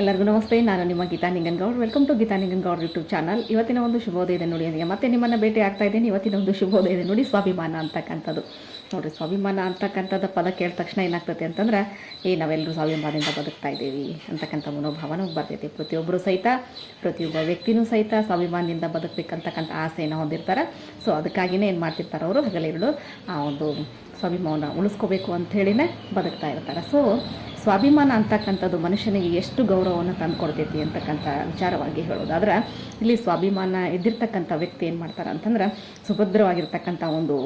ಎಲ್ಲರಿಗೂ ನಮಸ್ತೆ, ನಾನು ನಿಮ್ಮ Geeta Ningangoud welcome to Geeta Ningangoud YouTube channel ಇವತ್ತಿನ ಒಂದು ಶುಭೋದಯ ಇದೆ ನೋಡಿ ಅಂದರೆ ಮತ್ತೆ ನಿಮ್ಮನ್ನು ಭೇಟಿ ಆಗ್ತಾ ಇದ್ದೀನಿ. ಇವತ್ತಿನ ಒಂದು ಶುಭೋದಯ ಇದೆ ನೋಡಿ ಸ್ವಾಭಿಮಾನ ಅಂತಕ್ಕಂಥದ್ದು. ನೋಡಿರಿ, ಸ್ವಾಭಿಮಾನ ಅಂತಕ್ಕಂಥದ್ದು ಪದ ಕೇಳಿದ ತಕ್ಷಣ ಏನಾಗ್ತದೆ ಅಂತಂದ್ರೆ, ಏ, ನಾವೆಲ್ಲರೂ ಸ್ವಾಭಿಮಾನದಿಂದ ಬದುಕ್ತಾ ಇದ್ದೀವಿ ಅಂತಕ್ಕಂಥ ಮನೋಭಾವ ಬರ್ತೈತಿ. ಪ್ರತಿಯೊಬ್ಬರು ಸಹಿತ, ಪ್ರತಿಯೊಬ್ಬ ವ್ಯಕ್ತಿನೂ ಸಹಿತ ಸ್ವಾಭಿಮಾನದಿಂದ ಬದುಕಬೇಕಂತಕ್ಕಂಥ ಆಸೆಯನ್ನು ಹೊಂದಿರ್ತಾರೆ. ಸೊ ಅದಕ್ಕಾಗಿಯೇ ಏನು ಮಾಡ್ತಿರ್ತಾರೆ ಅವರು ಹಗಲಿರುಳು ಆ ಒಂದು ಸ್ವಾಭಿಮಾನ ಉಳಿಸ್ಕೋಬೇಕು ಅಂಥೇಳಿನೇ ಬದುಕ್ತಾ ಇರ್ತಾರೆ. ಸೊ ಸ್ವಾಭಿಮಾನ ಅಂತಕ್ಕಂಥದ್ದು ಮನುಷ್ಯನಿಗೆ ಎಷ್ಟು ಗೌರವವನ್ನು ತಂದುಕೊಡ್ತೈತಿ ಅಂತಕ್ಕಂಥ ವಿಚಾರವಾಗಿ ಹೇಳೋದಾದ್ರೆ, ಇಲ್ಲಿ ಸ್ವಾಭಿಮಾನ ಎದ್ದಿರ್ತಕ್ಕಂಥ ವ್ಯಕ್ತಿ ಏನು ಮಾಡ್ತಾರೆ ಅಂತಂದ್ರೆ, ಸುಭದ್ರವಾಗಿರ್ತಕ್ಕಂಥ ಒಂದು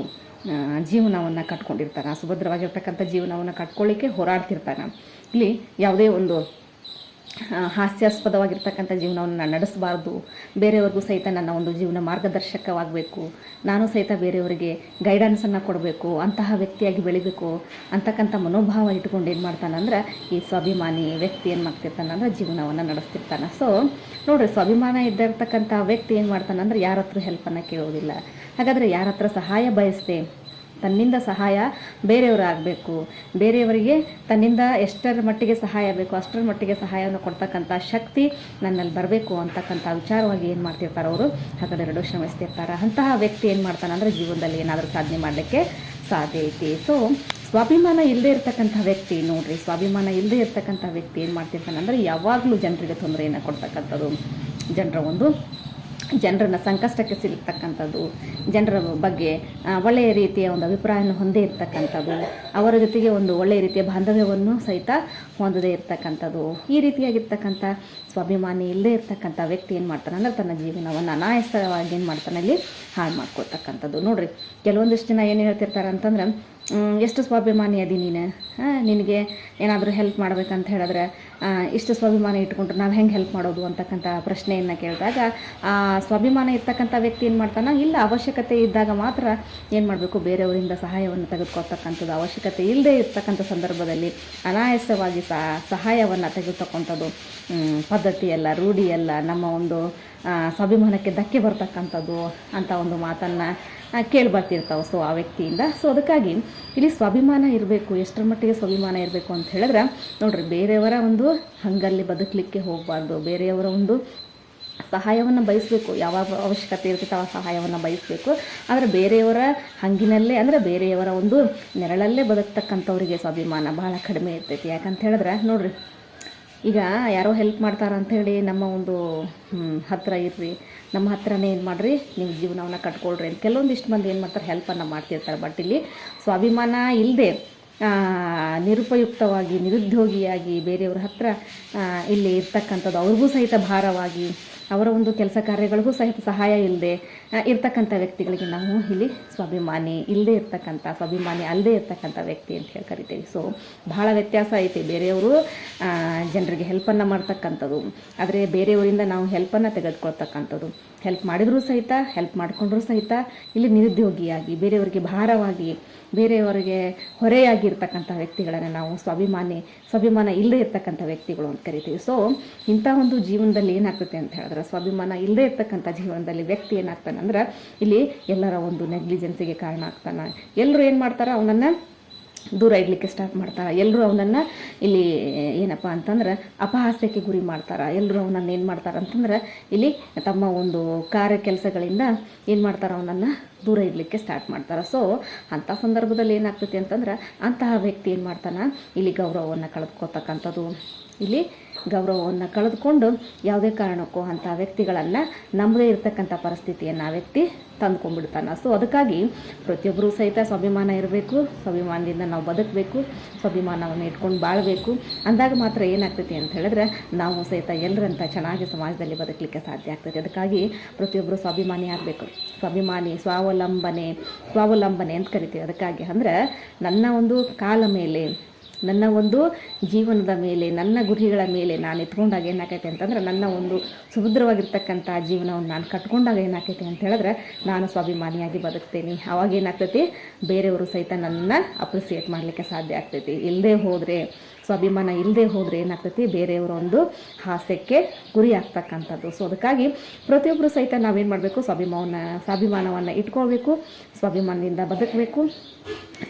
ಜೀವನವನ್ನು ಕಟ್ಕೊಂಡಿರ್ತಾರೆ ಸುಭದ್ರವಾಗಿರ್ತಕ್ಕಂಥ ಜೀವನವನ್ನು ಕಟ್ಕೊಳ್ಳಿಕ್ಕೆ ಹೋರಾಡ್ತಿರ್ತಾನೆ. ಇಲ್ಲಿ ಯಾವುದೇ ಒಂದು ಹಾಸ್ಯಾಸ್ಪದವಾಗಿರ್ತಕ್ಕಂಥ ಜೀವನವನ್ನು ನಾನು ನಡೆಸಬಾರ್ದು. ಬೇರೆಯವ್ರಿಗೂ ಸಹಿತ ನನ್ನ ಒಂದು ಜೀವನ ಮಾರ್ಗದರ್ಶಕವಾಗಬೇಕು. ನಾನು ಸಹಿತ ಬೇರೆಯವರಿಗೆ ಗೈಡೆನ್ಸನ್ನು ಕೊಡಬೇಕು, ಅಂತಹ ವ್ಯಕ್ತಿಯಾಗಿ ಬೆಳಿಬೇಕು ಅಂತಕ್ಕಂಥ ಮನೋಭಾವ ಇಟ್ಕೊಂಡು ಏನು ಮಾಡ್ತಾನಂದ್ರೆ ಈ ಸ್ವಾಭಿಮಾನಿ ವ್ಯಕ್ತಿ ಏನು ಮಾಡ್ತಿರ್ತಾನಂದ್ರೆ ಜೀವನವನ್ನು ನಡೆಸ್ತಿರ್ತಾನೆ. ಸೊ ನೋಡ್ರಿ, ಸ್ವಾಭಿಮಾನ ಇದ್ದಿರ್ತಕ್ಕಂಥ ವ್ಯಕ್ತಿ ಏನು ಮಾಡ್ತಾನಂದ್ರೆ ಯಾರ ಹತ್ರ ಹೆಲ್ಪನ್ನು ಕೇಳೋದಿಲ್ಲ. ಹಾಗಾದರೆ ಯಾರ ಹತ್ರ ಸಹಾಯ ಬಯಸ್ದೆ ತನ್ನಿಂದ ಸಹಾಯ ಬೇರೆಯವರಾಗಬೇಕು. ಬೇರೆಯವರಿಗೆ ತನ್ನಿಂದ ಎಷ್ಟರ ಮಟ್ಟಿಗೆ ಸಹಾಯ ಬೇಕು, ಅಷ್ಟರ ಮಟ್ಟಿಗೆ ಸಹಾಯವನ್ನು ಕೊಡ್ತಕ್ಕಂಥ ಶಕ್ತಿ ನನ್ನಲ್ಲಿ ಬರಬೇಕು ಅಂತಕ್ಕಂಥ ವಿಚಾರವಾಗಿ ಏನು ಮಾಡ್ತಿರ್ತಾರೆ ಅವರು? ಹಗಲೆರಡು ಶ್ರಮಿಸ್ತಿರ್ತಾರೆ ಅಂತಹ ವ್ಯಕ್ತಿ ಏನು ಮಾಡ್ತಾನೆ ಅಂದರೆ ಜೀವನದಲ್ಲಿ ಏನಾದರೂ ಸಾಧನೆ ಮಾಡಲಿಕ್ಕೆ ಸಾಧ್ಯ ಐತಿ. ಸೊ ಸ್ವಾಭಿಮಾನ ಇಲ್ಲದೆ ಇರ್ತಕ್ಕಂಥ ವ್ಯಕ್ತಿ, ನೋಡ್ರಿ, ಸ್ವಾಭಿಮಾನ ಇಲ್ಲದೆ ಇರ್ತಕ್ಕಂಥ ವ್ಯಕ್ತಿ ಏನು ಮಾಡ್ತಿರ್ತಾನೆ ಅಂದರೆ ಯಾವಾಗಲೂ ಜನರಿಗೆ ತೊಂದರೆಯನ್ನು ಕೊಡ್ತಕ್ಕಂಥದ್ದು. ಜನರ ಒಂದು ಜನರನ್ನು ಸಂಕಷ್ಟಕ್ಕೆ ಸಿಲುಕ್ತಕ್ಕಂಥದ್ದು, ಜನರ ಬಗ್ಗೆ ಒಳ್ಳೆಯ ರೀತಿಯ ಒಂದು ಅಭಿಪ್ರಾಯವನ್ನು ಹೊಂದೇ ಇರ್ತಕ್ಕಂಥದ್ದು, ಅವರ ಜೊತೆಗೆ ಒಂದು ಒಳ್ಳೆಯ ರೀತಿಯ ಬಾಂಧವ್ಯವನ್ನು ಸಹಿತ ಹೊಂದದೇ ಇರ್ತಕ್ಕಂಥದ್ದು. ಈ ರೀತಿಯಾಗಿರ್ತಕ್ಕಂಥ ಸ್ವಾಭಿಮಾನಿ ಇಲ್ಲದೇ ಇರ್ತಕ್ಕಂಥ ವ್ಯಕ್ತಿ ಏನು ಮಾಡ್ತಾನೆ ಅಂದರೆ ತನ್ನ ಜೀವನವನ್ನು ಅನಾಯಾಸವಾಗಿ ಏನು ಮಾಡ್ತಾನೆ ಅಲ್ಲಿ ಹಾಳು ಮಾಡ್ಕೊಳ್ತಕ್ಕಂಥದ್ದು. ನೋಡಿರಿ, ಕೆಲವೊಂದಿಷ್ಟು ಜನ ಏನು ಹೇಳ್ತಿರ್ತಾರೆ ಅಂತಂದ್ರೆ ಎಷ್ಟು ಸ್ವಾಭಿಮಾನಿ ಅದಿ ನೀನು? ನಿನಗೆ ಏನಾದರೂ ಹೆಲ್ಪ್ ಮಾಡ್ಬೇಕಂತ ಹೇಳಿದ್ರೆ ಇಷ್ಟು ಸ್ವಾಭಿಮಾನ ಇಟ್ಕೊಂಡ್ರೆ ನಾವು ಹೆಂಗೆ ಹೆಲ್ಪ್ ಮಾಡೋದು ಅಂತಕ್ಕಂಥ ಪ್ರಶ್ನೆಯನ್ನು ಕೇಳಿದಾಗ, ಆ, ಸ್ವಾಭಿಮಾನ ಇರ್ತಕ್ಕಂಥ ವ್ಯಕ್ತಿ ಏನು ಮಾಡ್ತಾನೆ? ಇಲ್ಲ, ಅವಶ್ಯಕತೆ ಇದ್ದಾಗ ಮಾತ್ರ ಏನು ಮಾಡಬೇಕು? ಬೇರೆಯವರಿಂದ ಸಹಾಯವನ್ನು ತೆಗೆದುಕೊಳ್ತಕ್ಕಂಥದ್ದು ಅವಶ್ಯಕತೆ ಇಲ್ಲದೆ ಇರ್ತಕ್ಕಂಥ ಸಂದರ್ಭದಲ್ಲಿ ಅನಾಯಾಸವಾಗಿ ಸಹ ಸಹಾಯವನ್ನು ತೆಗೆದುಕೊಂಥದ್ದು ಪದ್ಧತಿಯಲ್ಲ, ರೂಢಿಯಲ್ಲ ನಮ್ಮ ಒಂದು ಸ್ವಾಭಿಮಾನಕ್ಕೆ ಧಕ್ಕೆ ಬರ್ತಕ್ಕಂಥದ್ದು ಅಂತ ಒಂದು ಮಾತನ್ನು ಕೇಳಿ ಬರ್ತಿರ್ತಾವೆ ಸೊ ಆ ವ್ಯಕ್ತಿಯಿಂದ. ಸೊ ಅದಕ್ಕಾಗಿ ಇಲ್ಲಿ ಸ್ವಾಭಿಮಾನ ಇರಬೇಕು, ಎಷ್ಟರ ಮಟ್ಟಿಗೆ ಸ್ವಾಭಿಮಾನ ಇರಬೇಕು ಅಂತ ಹೇಳಿದ್ರೆ, ನೋಡ್ರಿ, ಬೇರೆಯವರ ಒಂದು ಹಂಗಲ್ಲಿ ಬದುಕಲಿಕ್ಕೆ ಹೋಗಬಾರ್ದು. ಬೇರೆಯವರ ಒಂದು ಸಹಾಯವನ್ನು ಬಯಸಬೇಕು, ಯಾವಾಗ ಅವಶ್ಯಕತೆ ಇರ್ತೈತೆ ಆ ಸಹಾಯವನ್ನು ಬಯಸಬೇಕು. ಆದರೆ ಬೇರೆಯವರ ಹಂಗಿನಲ್ಲೇ, ಅಂದರೆ ಬೇರೆಯವರ ಒಂದು ನೆರಳಲ್ಲೇ ಬದುಕ್ತಕ್ಕಂಥವ್ರಿಗೆ ಸ್ವಾಭಿಮಾನ ಬಹಳ ಕಡಿಮೆ ಇರ್ತೈತಿ. ಯಾಕಂತ ಹೇಳಿದ್ರೆ, ನೋಡ್ರಿ ಈಗ ಯಾರೋ ಹೆಲ್ಪ್ ಮಾಡ್ತಾರ ಹೇಳಿ ನಮ್ಮ ಒಂದು ಹತ್ತಿರ ಇರ್ರಿ. ನಮ್ಮ ಹತ್ರನೇ ಏನು ಮಾಡಿರಿ. ನಿಮ್ಮ ಜೀವನವನ್ನ ಕಟ್ಕೊಳ್ರಿ ಅಂತ. ಕೆಲವೊಂದಿಷ್ಟು ಮಂದಿ ಏನು ಮಾಡ್ತಾರೆ ಹೆಲ್ಪನ್ನು ಮಾಡ್ತಿರ್ತಾರೆ. ಬಟ್ ಇಲ್ಲಿ ಸ್ವಾಭಿಮಾನ ಇಲ್ಲದೆ ನಿರುಪಯುಕ್ತವಾಗಿ, ನಿರುದ್ಯೋಗಿಯಾಗಿ ಬೇರೆಯವ್ರ ಹತ್ರ ಇಲ್ಲಿ ಇರ್ತಕ್ಕಂಥದ್ದು ಅವ್ರಿಗೂ ಸಹಿತ ಭಾರವಾಗಿ ಅವರ ಒಂದು ಕೆಲಸ ಕಾರ್ಯಗಳಿಗೂ ಸಹಿತ ಸಹಾಯ ಇಲ್ಲದೆ ಇರ್ತಕ್ಕಂಥ ವ್ಯಕ್ತಿಗಳಿಗೆ ನಾವು ಇಲ್ಲಿ ಸ್ವಾಭಿಮಾನಿ, ಇಲ್ಲದೆ ಇರ್ತಕ್ಕಂಥ, ಸ್ವಾಭಿಮಾನಿ ಅಲ್ಲದೆ ಇರ್ತಕ್ಕಂಥ ವ್ಯಕ್ತಿ ಅಂತ ಹೇಳಿ ಕರಿತೀವಿ. ಸೊ ಬಹಳ ವ್ಯತ್ಯಾಸ ಐತಿ. ಬೇರೆಯವರು ಜನರಿಗೆ ಹೆಲ್ಪನ್ನು ಮಾಡ್ತಕ್ಕಂಥದ್ದು. ಆದರೆ ಬೇರೆಯವರಿಂದ ನಾವು ಹೆಲ್ಪನ್ನು ತೆಗೆದುಕೊಳ್ತಕ್ಕಂಥದ್ದು. ಹೆಲ್ಪ್ ಮಾಡಿದರೂ ಸಹಿತ ಹೆಲ್ಪ್ ಮಾಡಿಕೊಂಡ್ರೂ ಸಹಿತ ಇಲ್ಲಿ ನಿರುದ್ಯೋಗಿಯಾಗಿ, ಬೇರೆಯವರಿಗೆ ಭಾರವಾಗಿ, ಬೇರೆಯವರಿಗೆ ಹೊರೆಯಾಗಿರ್ತಕ್ಕಂಥ ವ್ಯಕ್ತಿಗಳನ್ನು ನಾವು ಸ್ವಾಭಿಮಾನಿ, ಸ್ವಾಭಿಮಾನ ಇಲ್ಲದೆ ಇರ್ತಕ್ಕಂಥ ವ್ಯಕ್ತಿಗಳು ಅಂತ ಕರಿತೀವಿ. ಸೊ ಇಂಥ ಒಂದು ಜೀವನದಲ್ಲಿ ಏನಾಗ್ತದೆ ಅಂತ ಹೇಳಿದ್ರೆ ಸ್ವಾಭಿಮಾನ ಇಲ್ಲದೆ ಇರ್ತಕ್ಕಂಥ ಜೀವನದಲ್ಲಿ ವ್ಯಕ್ತಿ ಏನಾಗ್ತಾನೆ ಅಂದ್ರೆ ಇಲ್ಲಿ ಎಲ್ಲರ ಒಂದು ನೆಗ್ಲಿಜೆನ್ಸಿಗೆ ಕಾರಣ ಆಗ್ತಾನೆ. ಎಲ್ಲರೂ ಏನು ಮಾಡ್ತಾರೆ? ಅವನನ್ನು ದೂರ ಇಡಲಿಕ್ಕೆ ಸ್ಟಾರ್ಟ್ ಮಾಡ್ತಾರೆ. ಎಲ್ಲರೂ ಅವನನ್ನು ಇಲ್ಲಿ ಏನಪ್ಪ ಅಂತಂದ್ರೆ ಅಪಹಾಸ್ಯಕ್ಕೆ ಗುರಿ ಮಾಡ್ತಾರೆ. ಎಲ್ಲರೂ ಅವನನ್ನು ಏನು ಮಾಡ್ತಾರೆ ಅಂತಂದ್ರೆ ಇಲ್ಲಿ ತಮ್ಮ ಒಂದು ಕಾರ್ಯ ಕೆಲಸಗಳಿಂದ ಏನು ಮಾಡ್ತಾರೆ? ಅವನನ್ನು ದೂರ ಇಡಲಿಕ್ಕೆ ಸ್ಟಾರ್ಟ್ ಮಾಡ್ತಾರೆ. ಸೊ ಅಂಥ ಸಂದರ್ಭದಲ್ಲಿ ಏನಾಗ್ತೈತಿ ಅಂತಂದ್ರೆ ಅಂತಹ ವ್ಯಕ್ತಿ ಏನು ಮಾಡ್ತಾನೆ? ಇಲ್ಲಿ ಗೌರವವನ್ನು ಕಳೆದುಕೊಳ್ತಕ್ಕಂಥದ್ದು ಇಲ್ಲಿ ಗೌರವವನ್ನು ಕಳೆದುಕೊಂಡು ಯಾವುದೇ ಕಾರಣಕ್ಕೂ ಅಂಥ ವ್ಯಕ್ತಿಗಳನ್ನು ನಮ್ಮದೇ ಇರತಕ್ಕಂಥ ಪರಿಸ್ಥಿತಿಯನ್ನು ಆ ವ್ಯಕ್ತಿ ತಂದ್ಕೊಂಡ್ಬಿಡ್ತಾನೆ. ಸೊ ಅದಕ್ಕಾಗಿ ಪ್ರತಿಯೊಬ್ಬರೂ ಸಹಿತ ಸ್ವಾಭಿಮಾನ ಇರಬೇಕು, ಸ್ವಾಭಿಮಾನದಿಂದ ನಾವು ಬದುಕಬೇಕು, ಸ್ವಾಭಿಮಾನವನ್ನು ಇಟ್ಕೊಂಡು ಬಾಳಬೇಕು. ಅಂದಾಗ ಮಾತ್ರ ಏನಾಗ್ತೈತಿ ಅಂತ ಹೇಳಿದ್ರೆ ನಾವು ಸಹಿತ ಎಲ್ಲರಂತ ಚೆನ್ನಾಗಿ ಸಮಾಜದಲ್ಲಿ ಬದುಕಲಿಕ್ಕೆ ಸಾಧ್ಯ ಆಗ್ತೈತಿ. ಅದಕ್ಕಾಗಿ ಪ್ರತಿಯೊಬ್ಬರು ಸ್ವಾಭಿಮಾನಿ ಆಗಬೇಕು. ಸ್ವಾಭಿಮಾನಿ, ಸ್ವಾವಲಂಬನೆ ಸ್ವಾವಲಂಬನೆ ಅಂತ ಕರಿತೀವಿ. ಅದಕ್ಕಾಗಿ ಅಂದ್ರೆ ನನ್ನ ಒಂದು ಕಾಲ ಮೇಲೆ ನನ್ನ ಒಂದು ಜೀವನದ ಮೇಲೆ, ನನ್ನ ಗುರಿಗಳ ಮೇಲೆ ನಾನು ಎತ್ಕೊಂಡಾಗ ಏನಾಕೈತೆ ಅಂತಂದ್ರೆ ನನ್ನ ಒಂದು ಸುಭದ್ರವಾಗಿರ್ತಕ್ಕಂಥ ಜೀವನವನ್ನು ನಾನು ಕಟ್ಕೊಂಡಾಗ ಏನಾಕೈತೆ ಅಂತ ಹೇಳಿದ್ರೆ ನಾನು ಸ್ವಾಭಿಮಾನಿಯಾಗಿ ಬದುಕ್ತೇನೆ. ಅವಾಗ ಏನಾಗ್ತೈತಿ? ಬೇರೆಯವರು ಸಹಿತ ನನ್ನ ಅಪ್ರಿಸಿಯೇಟ್ ಮಾಡಲಿಕ್ಕೆ ಸಾಧ್ಯ ಆಗ್ತೈತಿ. ಇಲ್ಲದೆ ಹೋದರೆ ಸ್ವಾಭಿಮಾನ ಇಲ್ಲದೆ ಹೋದರೆ ಏನಾಗ್ತೈತಿ? ಬೇರೆಯವರ ಒಂದು ಹಾಸ್ಯಕ್ಕೆ ಗುರಿ ಆಗ್ತಕ್ಕಂಥದ್ದು. ಸೊ ಅದಕ್ಕಾಗಿ ಪ್ರತಿಯೊಬ್ಬರು ಸಹಿತ ನಾವೇನು ಮಾಡಬೇಕು? ಸ್ವಾಭಿಮಾನ ಸ್ವಾಭಿಮಾನವನ್ನು ಇಟ್ಕೊಳ್ಬೇಕು, ಸ್ವಾಭಿಮಾನದಿಂದ ಬದುಕಬೇಕು,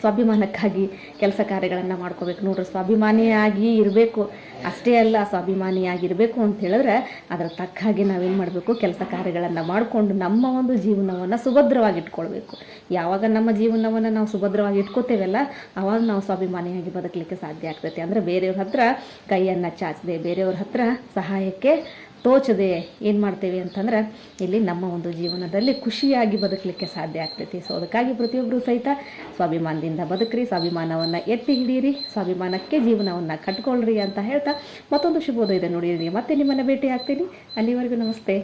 ಸ್ವಾಭಿಮಾನಕ್ಕಾಗಿ ಕೆಲಸ ಕಾರ್ಯಗಳನ್ನು ಮಾಡ್ಕೋಬೇಕು ನೋಡ್ರಿ, ಸ್ವಾಭಿಮಾನಿಯಾಗಿ ಇರಬೇಕು. ಅಷ್ಟೇ ಅಲ್ಲ, ಸ್ವಾಭಿಮಾನಿಯಾಗಿರಬೇಕು ಅಂತ ಹೇಳಿದ್ರೆ ಅದರ ತಕ್ಕ ಹಾಗೆ ನಾವೇನು ಮಾಡಬೇಕು? ಕೆಲಸ ಕಾರ್ಯಗಳನ್ನು ಮಾಡಿಕೊಂಡು ನಮ್ಮ ಒಂದು ಜೀವನವನ್ನು ಸುಭದ್ರವಾಗಿ ಇಟ್ಕೊಳ್ಬೇಕು. ಯಾವಾಗ ನಮ್ಮ ಜೀವನವನ್ನು ನಾವು ಸುಭದ್ರವಾಗಿ ಇಟ್ಕೋತೇವಲ್ಲ ಆವಾಗ ನಾವು ಸ್ವಾಭಿಮಾನಿಯಾಗಿ ಬದುಕಲಿಕ್ಕೆ ಸಾಧ್ಯ ಆಗ್ತೈತಿ. ಅಂದರೆ ಬೇರೆಯವ್ರ ಹತ್ರ ಕೈಯನ್ನು ಚಾಚದೆ, ಬೇರೆಯವ್ರ ಹತ್ರ ಸಹಾಯಕ್ಕೆ ತೋಚದೆ ಏನು ಮಾಡ್ತೇವೆ ಅಂತಂದ್ರೆ ಇಲ್ಲಿ ನಮ್ಮ ಒಂದು ಜೀವನದಲ್ಲಿ ಖುಷಿಯಾಗಿ ಬದುಕಲಿಕ್ಕೆ ಸಾಧ್ಯ ಆಗ್ತೈತಿ. ಸೊ ಅದಕ್ಕಾಗಿ ಪ್ರತಿಯೊಬ್ಬರು ಸಹಿತ ಸ್ವಾಭಿಮಾನದಿಂದ ಬದುಕ್ರಿ, ಸ್ವಾಭಿಮಾನವನ್ನು ಎತ್ತಿ ಹಿಡೀರಿ, ಸ್ವಾಭಿಮಾನಕ್ಕೆ ಜೀವನವನ್ನು ಕಟ್ಕೊಳ್ರಿ ಅಂತ ಹೇಳ್ತಾ ಮತ್ತೊಂದು ಶುಭೋದಯ ಇದೆ ನೋಡಿ ಮತ್ತೆ ನಿಮ್ಮನ್ನು ಭೇಟಿ ಆಗ್ತೀನಿ ಅಲ್ಲಿವರೆಗೂ ನಮಸ್ತೆ.